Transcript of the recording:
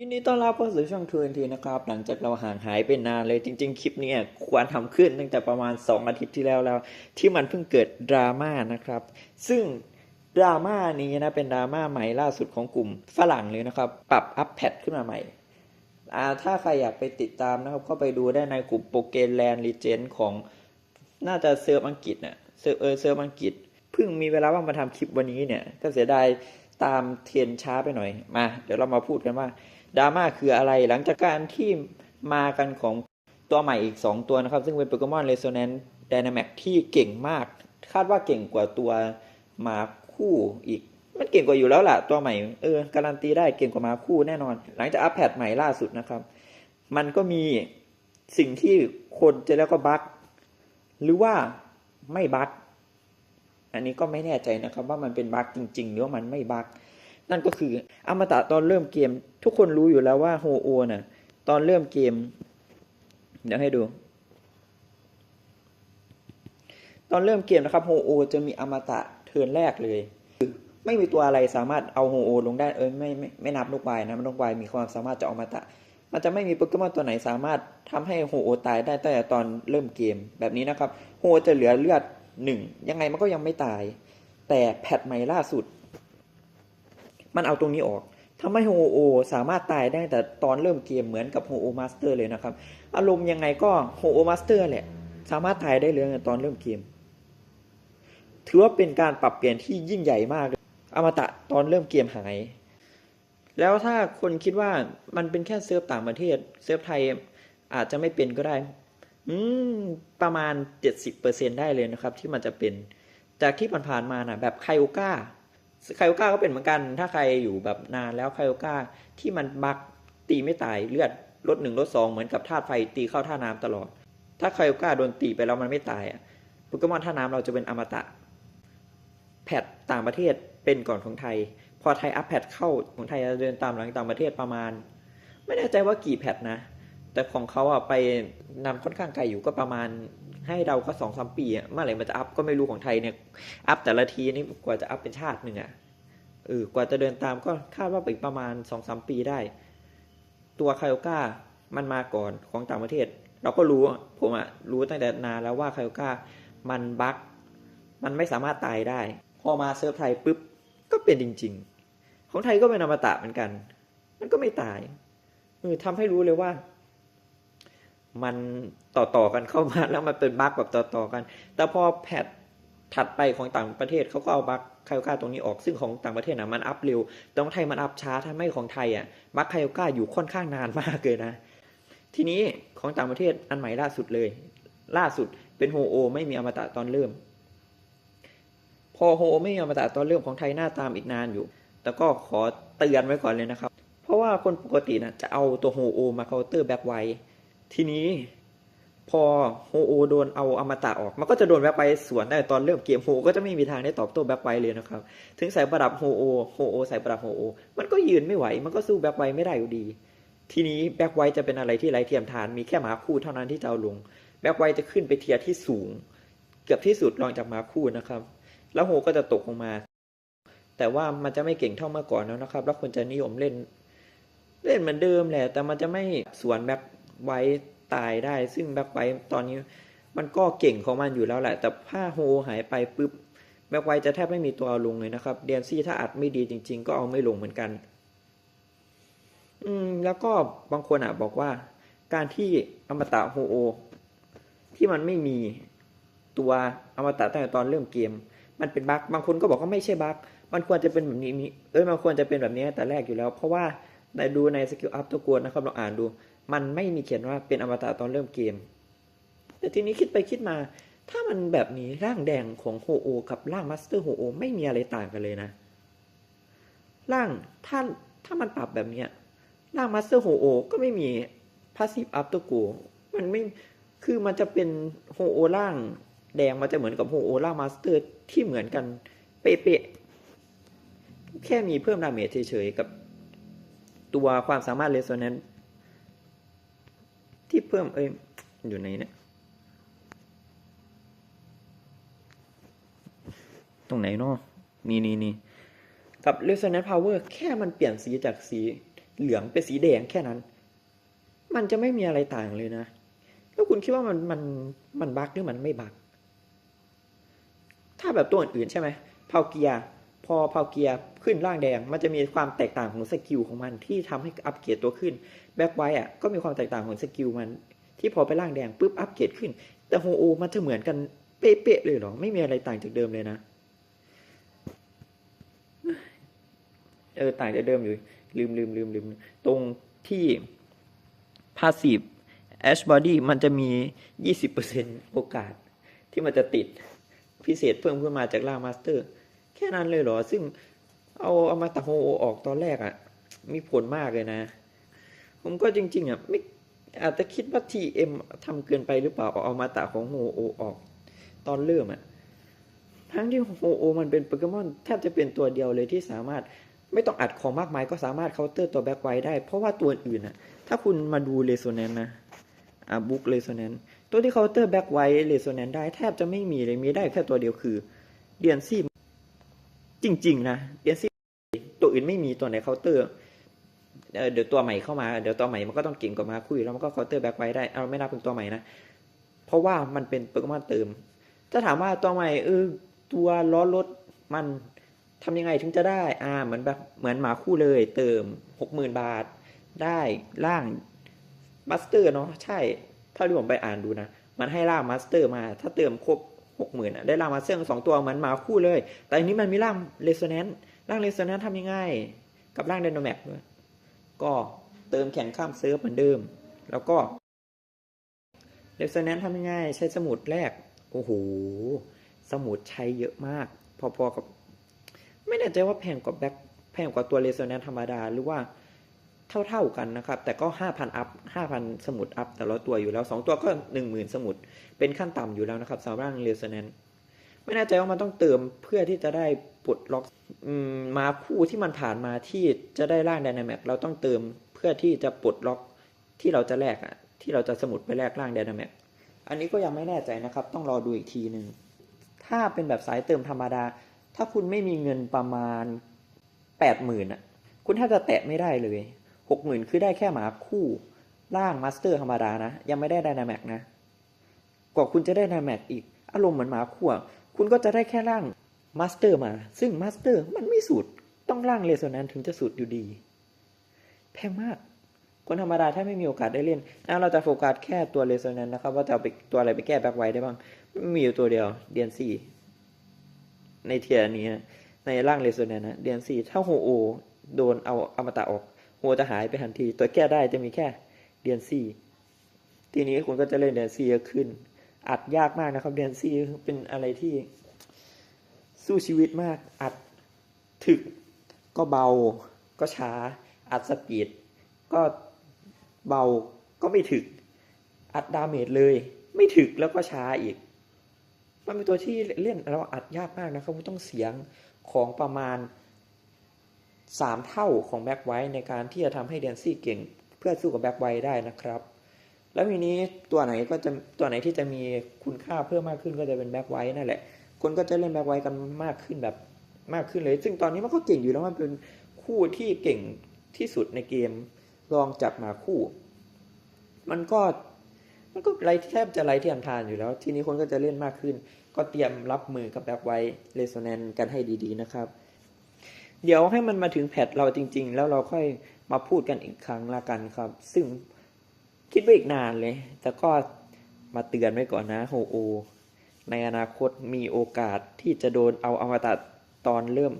ยินดีต้อนรับเข้าสู่ช่องทูนทีนะครับ หลังจากเราห่างหายไปนานเลยจริง ๆ คลิปนี้ควรทำขึ้นตั้งแต่ประมาณ 2 อาทิตย์ที่แล้วแล้ว ที่มันเพิ่งเกิดดราม่านะครับ ซึ่งดราม่านี้นะเป็นดราม่าใหม่ล่าสุดของกลุ่มฝรั่งเลยนะครับ ปรับอัพแพดขึ้นมาใหม่อ่าถ้าใครอยากไปติดตามนะครับ ก็ไปดูได้ในกลุ่มโปเกแลนด์ลีเจนของน่าจะเซิร์ฟอังกฤษน่ะเซิร์ฟเออเซิร์ฟอังกฤษเพิ่งมีเวลาว่างมาทำคลิปวันนี้เนี่ย ก็เสียดายตามเทรนช้าไปหน่อยมา เดี๋ยวเรามาพูดกันว่า ดราม่าคืออะไรหลังจากการที่มากันของตัวใหม่อีก 2 ตัวนะครับ ซึ่งเป็นโปเกมอนเรโซแนนซ์ไดนามิกที่เก่งมาก คาดว่าเก่งกว่าตัวหมาคู่อีก มันเก่งกว่าอยู่แล้วล่ะ ตัวใหม่เออการันตีได้เก่งกว่าหมาคู่แน่นอน หลังจากอัปเดตใหม่ล่าสุดนะครับ มันก็มีสิ่งที่คนจะแล้วก็บั๊กหรือว่าไม่บั๊กอันนี้ก็ไม่แน่ใจนะครับว่ามันเป็นบั๊กจริง ๆ หรือว่ามันไม่บั๊ก นั่นก็คืออมตะตอนเริ่มเกม ทุกคนรู้อยู่แล้วว่าโฮโอน่ะ ตอนเริ่มเกม เดี๋ยวให้ดู ตอนเริ่มเกมนะครับโฮโอจะมีอมตะเทิร์นแรกเลยไม่มีตัวอะไรสามารถเอาโฮโอลงได้เออไม่ไม่ไม่นับลูกวายนะลูกวายมีความสามารถจะอมาตะ มันจะไม่มีโปเกมอนตัวไหนสามารถทำให้โฮโอตายได้ตั้งแต่ตอนเริ่มเกมแบบนี้นะครับโฮโอจะเหลือเลือดหนึ่งยังไงมันก็ยังไม่ตาย แต่แพทใหม่ล่าสุด มันเอาตรงนี้ออกทำให้โฮโอสามารถตายได้แต่ตอนเริ่มเกมเหมือนกับโฮโอมาสเตอร์เลยนะครับ อารมณ์ยังไงก็โฮโอมาสเตอร์แหละ สามารถตายได้เลยตอนเริ่มเกม ถือว่าเป็นการปรับเปลี่ยนที่ยิ่งใหญ่มากเลยอมตะตอนเริ่มเกมหาย แล้วถ้าคนคิดว่ามันเป็นแค่เซิร์ฟต่างประเทศ เซิร์ฟไทยอาจจะไม่เป็นก็ได้ อืมประมาณ 70%ได้เลยนะครับ ที่มันจะเป็น จากที่ผ่านๆมานะแบบไคโอก้า ไคโอก้าก็เป็นเหมือนกัน ถ้าใครอยู่แบบนานแล้วไคโอก้าที่มันบักตีไม่ตายเลือดลดหนึ่งลดสองเหมือนกับธาตุไฟตีเข้าท่าน้ำตลอด ถ้าไคโอก้าโดนตีไปแล้วมันไม่ตายอะโปเกมอนท่าน้ำเราจะเป็นอมตะ แพทต่างประเทศเป็นก่อนของไทย พอไทยอัพแพทเข้าของไทยจะเดินตามหลังต่างประเทศประมาณ ไม่แน่ใจว่ากี่แพทนะ แต่ของเขาอะไปนำค่อนข้างไกลอยู่ก็ประมาณ ให้เดาก็สองสามปีอะเมื่อไหร่มันจะอัพก็ไม่รู้ของไทยเนี่ย อัพแต่ละทีนี่กว่าจะอัพเป็นชาติหนึ่งอะเออกว่าจะเดินตามก็คาดว่าไปประมาณสองสามปีได้ ตัวคาโอก้ามันมาก่อนของต่างประเทศ เราก็รู้ผมอะรู้ตั้งแต่นานแล้วว่าคาโอก้ามันบั๊กมันไม่สามารถตายได้ พอมาเซิร์ฟไทยปุ๊บก็เป็นจริง ๆ ของไทยก็เป็นอมตะเหมือนกัน มันก็ไม่ตายเออทำให้รู้เลยว่า มันต่อๆกันเข้ามาแล้วมันเป็นบั๊กแบบต่อๆกัน แต่พอแพทถัดไปของต่างประเทศเขาก็เอาบั๊กไคโอก้าตรงนี้ออกซึ่งของต่างประเทศนะมันอัพเร็วแต่ของไทยมันอัพช้าทำให้ของไทยอะบั๊กไคโอก้าอยู่ค่อนข้างนานมากเลยนะ ทีนี้ของต่างประเทศอันใหม่ล่าสุดเลย ล่าสุดเป็นโฮโอ ไม่มีอมตะตอนเริ่ม พอโฮโอไม่มีอมตะตอนเริ่มของไทยหน้าตามอีกนานอยู่ แต่ก็ขอเตือนไว้ก่อนเลยนะครับ เพราะว่าคนปกตินะจะเอาตัวโฮโอมาเคาน์เตอร์แบ็คไวที ทีนี้พอโฮโอโดนเอาอมตะออก มันก็จะโดนแบ็คไวสวนได้ตอนเริ่มเกมโฮก็จะไม่มีทางได้ตอบโต้แบ็คไวเลยนะครับ ถึงใส่ประดับโฮโอโฮโอใส่ประดับโฮโอมันก็ยืนไม่ไหว มันก็สู้แบ็คไวไม่ได้อยู่ดี ทีนี้แบ็คไวจะเป็นอะไรที่ไร้เทียมทาน มีแค่หมาคู่เท่านั้นที่จะเอาลง แบ็คไวจะขึ้นไปเทียที่สูง เกือบที่สุดรองจากหมาคู่นะครับ แล้วโฮก็จะตกลงมา แต่ว่ามันจะไม่เก่งเท่าเมื่อก่อนแล้วนะครับ แล้วคนจะนิยมเล่น เล่นเหมือนเดิมแหละ แต่มันจะไม่สวนแบ็ค ไว้ตายได้ ซึ่งแบ็คไว้ตอนนี้มันก็เก่งของมันอยู่แล้วแหละ แต่ถ้าโฮหายไปปุ๊บแบ็คไว้จะแทบไม่มีตัวเอาลงเลยนะครับเดียนซี่ถ้าอัดไม่ดีจริง ๆ ก็เอาไม่ลงเหมือนกัน อืม แล้วก็บางคนอะบอกว่า การที่อมตะโฮโอ ที่มันไม่มีตัวอมตะตั้งแต่ตอนเริ่มเกม มันเป็นบั๊กบางคนก็บอกว่าไม่ใช่บั๊กมันควรจะเป็นแบบนี้มีเอ้ยมันควรจะเป็นแบบนี้แต่แรกอยู่แล้ว เพราะว่าในดูในสกิลอัพตัวกวนนะครับลองอ่านดู มันไม่มีเขียนว่าเป็นอมตะตอนเริ่มเกม แต่ทีนี้คิดไปคิดมา ถ้ามันแบบนี้ร่างแดงของโฮโอ กับร่างมาสเตอร์โฮโอ ไม่มีอะไรต่างกันเลยนะ ร่างถ้าถ้ามันปรับแบบเนี้ยร่างมาสเตอร์โฮโอ ก็ไม่มีพาสซีฟอัพตัวกูมันไม่คือมันจะเป็นโฮโอร่างแดงมันจะเหมือนกับโฮโอร่างมาสเตอร์ที่เหมือนกัน เป๊ะๆแค่มีเพิ่มดาเมจเฉยๆกับตัวความสามารถเลโซแนน ที่เพิ่มเอ้ยอยู่ในเนี่ยตรงไหนเนาะนี่นี่นี่กับ Resonance Power แค่มันเปลี่ยนสีจากสีเหลืองเป็นสีแดงแค่นั้น มันจะไม่มีอะไรต่างเลยนะ แล้วคุณคิดว่ามันมันมันบั๊กหรือมันไม่บั๊กถ้าแบบตัวอื่นๆใช่ไหมเผาเกียร์พอเผาเกียร์ ขึ้นร่างแดง มันจะมีความแตกต่างของสกิลของมันที่ทำให้อัปเกรดตัวขึ้นแบ็คไวท์อะก็มีความแตกต่างของสกิลมันที่พอไปร่างแดงปุ๊บอัปเกรดขึ้น แต่โฮโอมันจะเหมือนกันเป๊ะๆเลยเหรอ ไม่มีอะไรต่างจากเดิมเลยนะ เออต่างจากเดิมอยู่ ลืมลืมลืมลืมตรงที่ passive ash body มันจะมี 20%โอกาสที่มันจะติดพิเศษเพิ่มขึ้นมาจากล่างมาสเตอร์ แค่นั้นเลยเหรอ ซึ่ง เอาเอามาตัดโฮออกตอนแรกอะ่ะ มีผลมากเลยนะ ผมก็จริง ๆอะไม่อาจจะคิดว่า TM ทำเกินไปหรือเปล่าเอาเอามาตัดของโฮโอออก ตอนเริ่มอะทั้งที่โฮโอ มันเป็นโปเกมอนแทบจะเป็นตัวเดียวเลยที่สามารถไม่ต้องอัดของมากมายก็สามารถเคาน์เตอร์ตัวแบ็คไวได้ เพราะว่าตัวอื่นอะ ถ้าคุณมาดูเรโซแนนนะอ่าบุ๊กเรโซแนนตัวที่เคาน์เตอร์แบ็คไวเรโซแนนได้แทบจะไม่มีเลยมีได้แค่ตัวเดียวคือเดียนซี่จริง ๆ นะเดียนซี่ อื่นไม่มีตัวไหนเคาน์เตอร์เดี๋ยวตัวใหม่เข้ามาเดี๋ยวตัวใหม่มันก็ต้องเก่งกว่ามาคุยแล้วมันก็เคาน์เตอร์แบ็คไวได้เอาไม่นับเป็นตัวใหม่นะเพราะว่ามันเป็นโปเกมอนเติมถ้าถามว่าตัวใหม่เออตัวล้อรถมันทำยังไงถึงจะได้อ่าเหมือนแบบเหมือนหมาคู่เลยเติมหกหมื่นบาท ได้ร่างมาสเตอร์เนาะใช่ถ้าที่ผมไปอ่านดูนะ มันให้ร่างมาสเตอร์มา ถ้าเติมครบ หกหมื่นได้ร่างมาสเตอร์สองตัวเหมือนหมาคู่เลย แต่อันนี้มันมีร่างเรโซแนนซ์ร่างเรโซแนนซ์ทำยังไงกับร่างไดโนแม็กด้วยก็เติมแข่งข้ามเซิร์ฟเหมือนเดิม แล้วก็เรสเนนทำยังไงใช้สมุดแรก โอ้โห สมุดใช้เยอะมาก พอๆกับ ไม่แน่ใจว่าแพงกว่าแบ็คแพงกว่าตัวเรสเนนธรรมดาหรือว่า เท่า ๆกันนะครับ แต่ก็ห้าพันอัพห้าพันสมุดอัพแต่ละตัวอยู่แล้วสองตัวก็หนึ่งหมื่นสมุด เป็นขั้นต่ำอยู่แล้วนะครับสำหรับร่างเรสเนนไม่แน่ใจว่ามันต้องเติมเพื่อที่จะได้ปลดล็อกมาคู่ที่มันผ่านมาที่จะได้ร่างไดนามิกเราต้องเติมเพื่อที่จะปลดล็อกที่เราจะแลกอะที่เราจะสมุดไปแลกร่างไดนามิกอันนี้ก็ยังไม่แน่ใจนะครับ ต้องรอดูอีกทีหนึ่งถ้าเป็นแบบสายเติมธรรมดา ถ้าคุณไม่มีเงินประมาณแปดหมื่นอะคุณถ้าจะแตะไม่ได้เลย หกหมื่นคือได้แค่หมาคู่ร่างมาสเตอร์ธรรมดานะ ยังไม่ได้ไดนาแม็กนะ กว่าคุณจะได้ไดนาแม็กอีก อารมณ์เหมือนหมาคู่คุณก็จะได้แค่ร่างมาสเตอร์มา ซึ่งมาสเตอร์มันไม่สุด ต้องร่างเรโซแนนถึงจะสุดอยู่ดี แพงมาก คนธรรมดาถ้าไม่มีโอกาสได้เล่นอะเราจะโฟกัสแค่ตัวเรโซแนนนะครับ ว่าจะเอาไปตัวอะไรไปแก้แบ็คไวได้บ้าง มีอยู่ตัวเดียวเดียนซีในเทียร์นี้ในร่างเรโซแนนนะเดียนซีถ้าโฮโอ โดนเอาอมตะออก โฮจะหายไปทันที ตัวแก้ได้จะมีแค่เดียนซีทีนี้คุณก็จะเล่นเดียนซีขึ้น อัดยากมากนะครับเดียนซีเป็นอะไรที่ สู้ชีวิตมาก อัดถึกก็เบาก็ช้า อัดสปีดก็เบาก็ไม่ถึก อัดดาเมจเลย ไม่ถึกแล้วก็ช้าอีก มันเป็นตัวที่เล่นเราอัดยากมากนะครับต้องเสียงของประมาณ สามเท่าของแบ็คไวท์ในการที่จะทำให้เดนซี่เก่งเพื่อสู้กับแบ็คไวท์ได้นะครับ แล้วทีนี้ตัวไหนก็จะตัวไหนที่จะมีคุณค่าเพิ่มมากขึ้นก็จะเป็นแบ็คไวท์นั่นแหละ คนก็จะเล่นแบ็คไวท์กันมากขึ้นแบบมากขึ้นเลย ซึ่งตอนนี้มันก็เก่งอยู่แล้วมันเป็นคู่ที่เก่งที่สุดในเกมรองจากหมาคู่ มันก็มันก็ไรแทบจะไรเทียมทานอยู่แล้ว ทีนี้คนก็จะเล่นมากขึ้น ก็เตรียมรับมือกับแบ็คไวเรโซแนนกันให้ดีๆนะครับ เดี๋ยวให้มันมาถึงแพทเราจริง ๆ แล้วเราค่อยมาพูดกันอีกครั้งละกันครับ ซึ่งคิดไปอีกนานเลย แต่ก็มาเตือนไว้ก่อนนะโฮโอ ในอนาคตมีโอกาสที่จะโดนเอาอมตะตอนเริ่ม